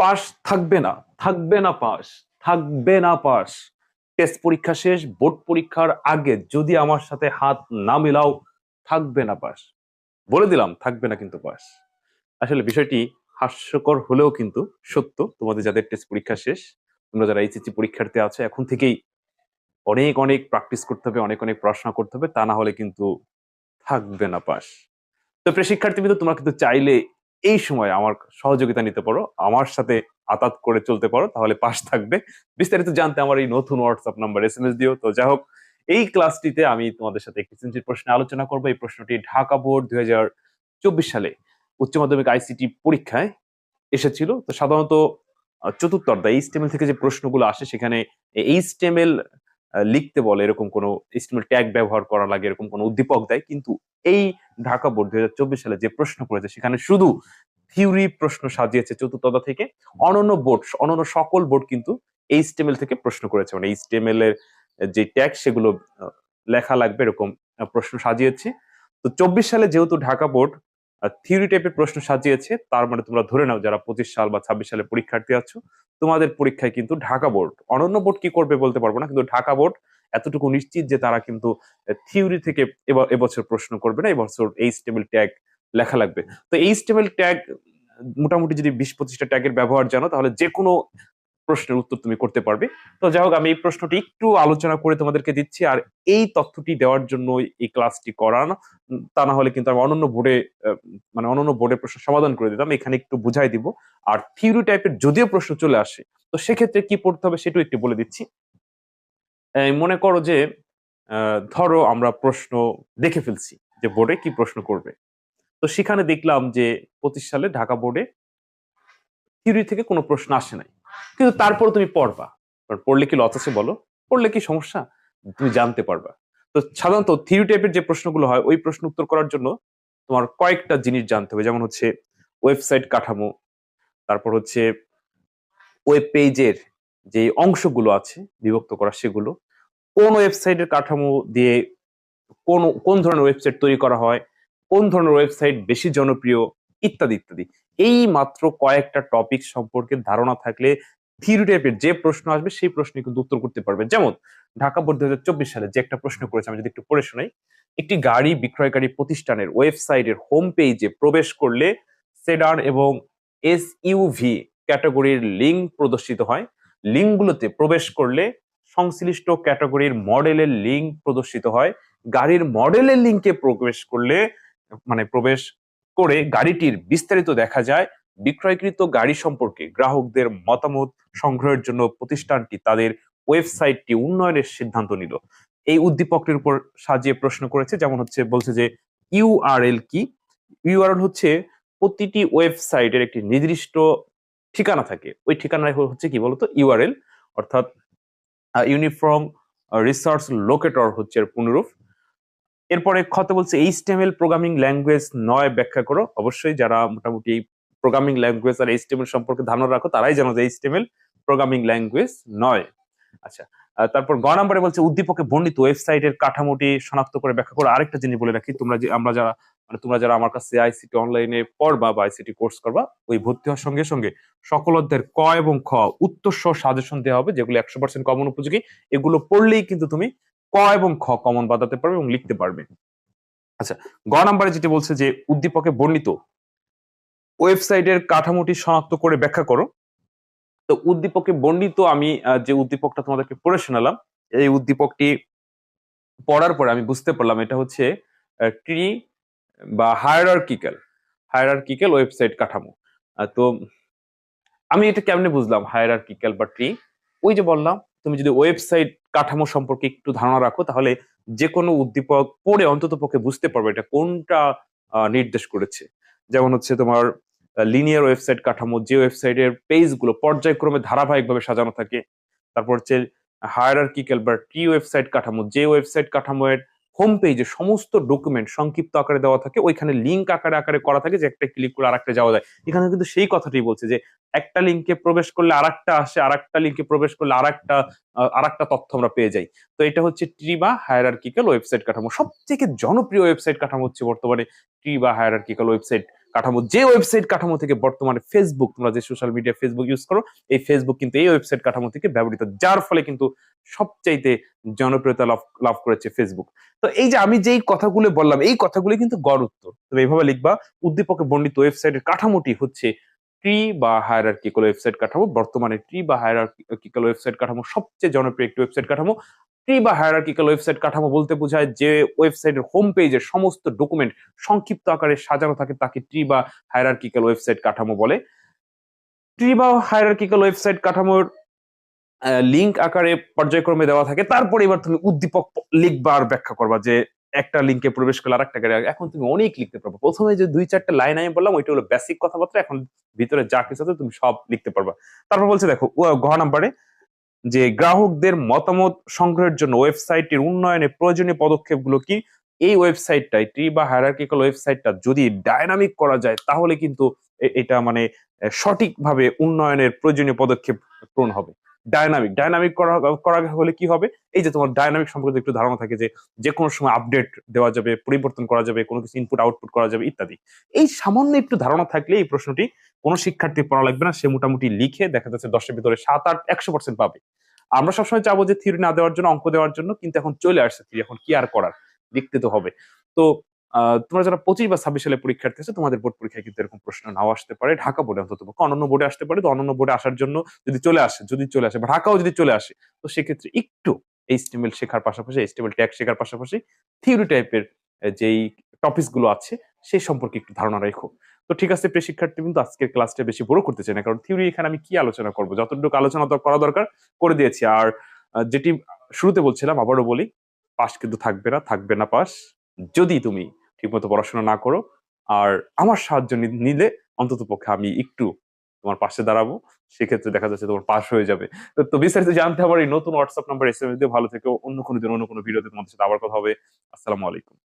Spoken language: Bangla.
পাস থাকবে না থাকবে না পাস থাকবে না পাস টেস্ট পরীক্ষা শেষ, বোর্ড পরীক্ষার আগে যদি আমার সাথে হাত না মিলাও, থাকবে না পাস বলে দিলাম, থাকবে না কিন্তু পাস আসলে বিষয়টি হাস্যকর হলেও কিন্তু সত্য, তোমাদের যাদের টেস্ট পরীক্ষা শেষ, তোমরা যারা এইচএসসি পরীক্ষার্থী আছো, এখন থেকেই অনেক অনেক প্র্যাকটিস করতে হবে, অনেক অনেক পড়াশোনা করতে হবে, তা না হলে কিন্তু থাকবে না পাস তো প্রিয় কিন্তু তোমরা কিন্তু চাইলে এই সময় আমার সহযোগিতা নিতে পারো, আমার সাথে আতাত করে চলতে পারো, তাহলে পাস থাকবে। বিস্তারিত জানতে আমার এই নতুন WhatsApp number S M S দিও। তো যাই হোক, এই ক্লাসটিতে আমি তোমাদের সাথে একটি সৃজনশীল প্রশ্নে আলোচনা করব। এই প্রশ্নটি ঢাকা বোর্ড দুই চব্বিশ সালে উচ্চ মাধ্যমিক আইসিটি পরীক্ষায় এসেছিল। তো সাধারণত চতুর্থ অধ্যায় এইচটিএমএল থেকে যে প্রশ্নগুলো আসে, সেখানে এইচটিএমএল লিখতে বলে, এরকম কোনো এইচটিএমএল ট্যাগ ব্যবহার করা লাগে, এরকম কোনো উদ্দীপক দেয়। কিন্তু এই ঢাকা বোর্ড দুই হাজার চব্বিশ সালে যে প্রশ্ন করেছে, সেখানে শুধু থিওরি প্রশ্ন সাজিয়েছে চতুর্থ থেকে, অনন্য বোর্ড, অনন্য সকল বোর্ড কিন্তু এই স্টেমেল থেকে প্রশ্ন করেছে। মানে এইচটিএমএল এর যে ট্যাগ, সেগুলো লেখা লাগবে, এরকম প্রশ্ন সাজিয়েছে। তো চব্বিশ সালে যেহেতু ঢাকা বোর্ড থিওরি টাইপের প্রশ্ন সাজিয়েছে। তার মানে তোমরা ধরে নাও যারা পঁচিশ সাল বা ছাব্বিশ সালে পরীক্ষার্থী আছো, তোমাদের পরীক্ষায় কিন্তু ঢাকা বোর্ড, অনন্য বোর্ড কি করবে বলতে পারব না, কিন্তু ঢাকা বোর্ড এতটুকু নিশ্চিত যে তারা কিন্তু থিওরি থেকে এব- এবছর প্রশ্ন করবে না, এবছর এই স্টেবল ট্যাগ লেখা লাগবে। তো এই স্টেবল ট্যাগ মোটামুটি যদি বিশ পঁচিশটা ট্যাগের ব্যবহার জানো, তাহলে যে কোনো প্রশ্নের উত্তর তুমি করতে পারবে। তো যাই হোক, আমি এই প্রশ্নটি একটু আলোচনা করে তোমাদেরকে দিচ্ছি, আর এই তথ্যটি দেওয়ার জন্য এই ক্লাসটি করানো। তা না হলে কিন্তু আমি অনন্য বোর্ডে মানে অনন্য বোর্ডের প্রশ্ন সমাধান করে দিতাম, এখানে একটু বুঝাই দিব। আর থিওরি টাইপের যদিও প্রশ্ন চলে আসে, তো সেক্ষেত্রে কি পড়তে হবে সেটাও একটু বলে দিচ্ছি। মনে করো যে ধরো আমরা প্রশ্ন দেখে ফেলছি যে বোর্ডে কি প্রশ্ন করবে। তো সেখানে দেখলাম যে পঁচিশ সালে ঢাকা বোর্ডে থিওরি থেকে কোনো প্রশ্ন আসে নাই। কিন্তু তারপর তুমি পড়বা। পড়লে কি লস আছে বলো? পড়লে কি সমস্যা? তুমি জানতে পারবা। তো সাধারণত থিওরি টাইপের যে প্রশ্নগুলো হয়, ওই প্রশ্ন উত্তর করার জন্য তোমার কয়েকটা জিনিস জানতে হবে। যেমন হচ্ছে ওয়েবসাইট কাঠামো, তারপর হচ্ছে ওয়েব পেজের যে অংশগুলো আছে, বিভক্ত করা সেগুলো, কোন ওয়েবসাইটের কাঠামো দিয়ে কোন কোন ধরনের ওয়েবসাইট তৈরি করা হয়, কোন ধরনের ওয়েবসাইট বেশি জনপ্রিয়, ইত্যাদি ইত্যাদি। এই মাত্র কয়েকটা টপিক সম্পর্কে ধারণা থাকলে থিওরি টাইপের যে প্রশ্ন আসবে, সেই প্রশ্নে কিন্তু উত্তর করতে পারবে যেমন, ঢাকা বোর্ড দুই সালে যে একটা প্রশ্ন করেছে, আমি যদি একটু পড়ে শোনাই, একটি গাড়ি বিক্রয়কারী প্রতিষ্ঠানের ওয়েবসাইটের হোম পেজে প্রবেশ করলে সেডান এবং এস ইউভি ক্যাটাগরির লিঙ্ক প্রদর্শিত হয়। লিঙ্কগুলোতে প্রবেশ করলে সংশ্লিষ্ট ক্যাটাগরির মডেলের লিঙ্ক প্রদর্শিত হয়। গাড়ির মডেলের লিঙ্কে প্রবেশ করলে মানে প্রবেশ করে গাড়িটির বিস্তারিত দেখা যায়। বিক্রয়কৃত গাড়ি সম্পর্কে গ্রাহকদের মতামত সংগ্রহের জন্য প্রতিষ্ঠানটি তাদের ওয়েবসাইটটি উন্নয়নের সিদ্ধান্ত নিল। এই উদ্দীপকটির উপর সাজিয়ে প্রশ্ন করেছে, যেমন হচ্ছে, বলছে যে ইউআরএল কি? ইউআরএল হচ্ছে প্রতিটি ওয়েবসাইটের একটি নির্দিষ্ট ঠিকানা থাকে। ওই ঠিকানায় হচ্ছে কি বলতো? ইউআরএল অর্থাৎ ইউনিফর্ম রিসার্চ লোকেটর হচ্ছে পুনরূপ এরপরে ক্ষত বলছে এইচটিএমএল প্রোগ্রামিং ল্যাঙ্গুয়েজ নয় ব্যাখ্যা করো। অবশ্যই যারা মোটামুটি প্রোগ্রামিং ল্যাঙ্গুয়েজ আর এইচটিএমএল সম্পর্কে ধারণা রাখো, তারাই জানো যে এইচটিএমএল প্রোগ্রামিং ল্যাঙ্গুয়েজ নয়। আচ্ছা তারপর গ নম্বরে বলছে, উদ্দীপকে বর্ণিত ওয়েবসাইটের কাঠামোটি শনাক্ত করে ব্যাখ্যা করে। আরেকটা জিনিস বলে রাখি, তোমরা যে, আমরা যারা মানে তোমরা যারা আমার কাছে আইসিটি অনলাইনে পড়বা বা আইসিটি কোর্স করবা, ওই ভর্তি হওয়ার সঙ্গে সঙ্গে সকল অধ্যায়ের ক এবং খ উত্তর সহ সাজেশন দেওয়া হবে, যেগুলো একশো পার্সেন্ট কমন উপযোগী। এগুলো পড়লেই কিন্তু তুমি ক এবং খ কমন বাদাতে পারবে এবং লিখতে পারবে। আচ্ছা গ নাম্বারে যেটি বলছে যে, উদ্দীপকে বর্ণিত ওয়েবসাইটের কাঠামোটি শনাক্ত করে ব্যাখ্যা করো। তো উদ্দীপকে বর্ণিত আমি যে উদ্দীপকটা তোমাদেরকে পড়ে শোনালাম, এই উদ্দীপকটি পড়ার পরে আমি বুঝতে পারলাম এটা হচ্ছে ট্রি বা হায়ারার্কিক্যাল হায়ারার্কিক্যাল ওয়েবসাইট কাঠামো। তো আমি এটা কেমনে বুঝলাম, হায়ারার্কিক্যাল বা ট্রি? ওই যে বললাম, তুমি যদি ওয়েবসাইট কাঠামো সম্পর্কে একটু ধারণা রাখো, তাহলে যে কোনো উদ্দীপক পড়ে অন্তত পক্ষে বুঝতে পারবে এটা কোনটা নির্দেশ করেছে। যেমন হচ্ছে তোমার লিনিয়ার ওয়েবসাইট কাঠামো, যে ওয়েবসাইটের পেজগুলো পর্যায়ক্রমে ধারাবাহিকভাবে সাজানো থাকে, তারপর হচ্ছে হায়ারার্কিক্যাল বা ট্রি ওয়েবসাইট কাঠামো, যে ওয়েবসাইট কাঠামোর হোম পেজে সমস্ত ডকুমেন্ট সংক্ষিপ্ত আকারে দেওয়া থাকে, ওইখানে লিঙ্ক আকারে আকারে করা থাকে যে একটা ক্লিক করে আরেকটা যাওয়া যায়। এখানে কিন্তু সেই কথাটাই বলছে যে একটা লিঙ্কে প্রবেশ করলে আরেকটা আসে, আরেকটা লিঙ্কে প্রবেশ করলে আরেকটা আরেকটা তথ্য আমরা পেয়ে যাই। তো এটা হচ্ছে ট্রি বা হায়ারার্কিক্যাল ওয়েবসাইট কাঠামো। সব থেকে জনপ্রিয় ওয়েবসাইট কাঠামো হচ্ছে বর্তমানে ট্রি বা হায়ারার্কিক্যাল ওয়েবসাইট কাঠামো, যে ওয়েবসাইট কাঠামো থেকে বর্তমানে ফেসবুক তোমরা যে সোশ্যাল মিডিয়া ফেসবুক ইউজ করো, এই ফেসবুক কিন্তু এই ওয়েবসাইট কাঠামো থেকে ব্যবহৃত, যার ফলে কিন্তু সবচাইতে জনপ্রিয়তা লাভ লাভ করেছে ফেসবুক তো এই যে আমি যেই কথাগুলো বললাম, এই কথাগুলো কিন্তু গড় উত্তর। তুমি এইভাবে লিখবা, উদ্দীপকে বর্ণিত ওয়েবসাইটের কাঠামোটি হচ্ছে ট্রি বা হায়ারার্কিক্যাল ওয়েবসাইট কাঠামো, বর্তমানে ট্রি বা হায়ারার্কিক্যাল ওয়েবসাইট কাঠামো, সবচেয়ে জনপ্রিয় একটি ওয়েবসাইট কাঠামো। ট্রি বা হায়ারার্কিক্যাল ওয়েবসাইট কাঠামো বলতে বোঝায় যে ওয়েবসাইটের হোম পেজের সমস্ত ডকুমেন্ট সংক্ষিপ্ত আকারে সাজানো থাকে, তাকে ট্রি বা হায়ারার্কিক্যাল ওয়েবসাইট কাঠামো বলে। ট্রি বা হায়ারার্কিক্যাল ওয়েবসাইট কাঠামোর লিংক আকারে পর্যায়ক্রমে দেওয়া থাকে। তারপরে এবার তুমি উদ্দীপক লিখবার ব্যাখ্যা করবা যে একটা লিঙ্কে প্রবেশ করলে আরেকটা গাড়ি এখন তুমি অনেক লিখতে পারবে। প্রথমে যে দুই চারটা লাইন আমি বললাম, ওইটা হলো বেসিক কথাবার্তা। এখন ভিতরে যা কিছু আছে তুমি সব লিখতে পারবা। তারপর বলছে, দেখো গ নাম্বারে যে গ্রাহকদের মতামত সংগ্রহের জন্য ওয়েবসাইটের উন্নয়নে প্রয়োজনীয় পদক্ষেপগুলো কি? এই ওয়েবসাইটটাই ট্রি বা হায়ারার্কিক্যাল ওয়েবসাইটটা যদি ডায়নামিক করা যায়, তাহলে কিন্তু এটা মানে সঠিকভাবে উন্নয়নের প্রয়োজনীয় পদক্ষেপ পূরণ হবে। ডায়নামিক ডায়নামিক করা করা হলে কি হবে? এই যে তোমার ডায়নামিক সম্পর্কে একটু ধারণা থাকে যে যে কোনো সময় আপডেট দেওয়া যাবে, পরিবর্তন করা যাবে, কোনো কিছু ইনপুট আউটপুট করা যাবে, ইত্যাদি। এই সামান্য একটু ধারণা থাকলে এই প্রশ্নটি কোনো শিক্ষার্থী পড়া লাগবে না, সে মোটামুটি লিখে দেখা যাচ্ছে দশের ভিতরে সাত, আট, একশো পার্সেন্ট পাবে। আমরা সবসময় চাবো যে থিওরি না দেওয়ার জন্য, অঙ্ক দেওয়ার জন্য, কিন্তু এখন চলে আসছে থিওরি এখন কি আর করার? লিখতে তো হবে। তো তোমরা যারা পঁচিশ বা ছাব্বিশ সালে পরীক্ষার্থী আছে, তোমাদের বোর্ড পরীক্ষায় কিন্তু এরকম প্রশ্ন নাও আসতে পারে, ঢাকা বোর্ডে অন্তত পক্ষে। অন্যান্য বোর্ডে আসতে পারে, তো অন্যান্য বোর্ডে আসার জন্য যদি চলে আসে, যদি চলে আসে, বা ঢাকাও যদি চলে আসে, তো সেক্ষেত্রে একটু এইচটিএমএল শেখার পাশাপাশি এইচটিএমএল ট্যাগ শেখার পাশাপাশি থিওরি টাইপের যেই টপিকসগুলো আছে, সেই সম্পর্কে একটু ধারণা রেখো। তো ঠিক আছে, প্রিয় শিক্ষার্থী কিন্তু আজকের ক্লাসটা বেশি বড় করতে চাই না, কারণ থিওরি এখানে আমি কি আলোচনা করব? যতটুকু আলোচনা করা দরকার, করে দিয়েছি। আর যেটি শুরুতে বলছিলাম, আবারও বলি পাস কিন্তু থাকবে না থাকবে না পাস যদি তুমি ঠিকমতো পড়াশোনা না করো। আর আমার সাহায্য নিলে অন্তত পক্ষে আমি একটু তোমার পাশে দাঁড়াবো। সেক্ষেত্রে দেখা যাচ্ছে তোমার পাশ হয়ে যাবে। তো বিস্তারিত জানতে আমার এই নতুন WhatsApp number S M S দিয়ে ভালো থেকে। অন্য কোনো দিন অন্য কোনো ভিডিওতে তোমাদের সাথে আবার কথা হবে। আসসালামু আলাইকুম।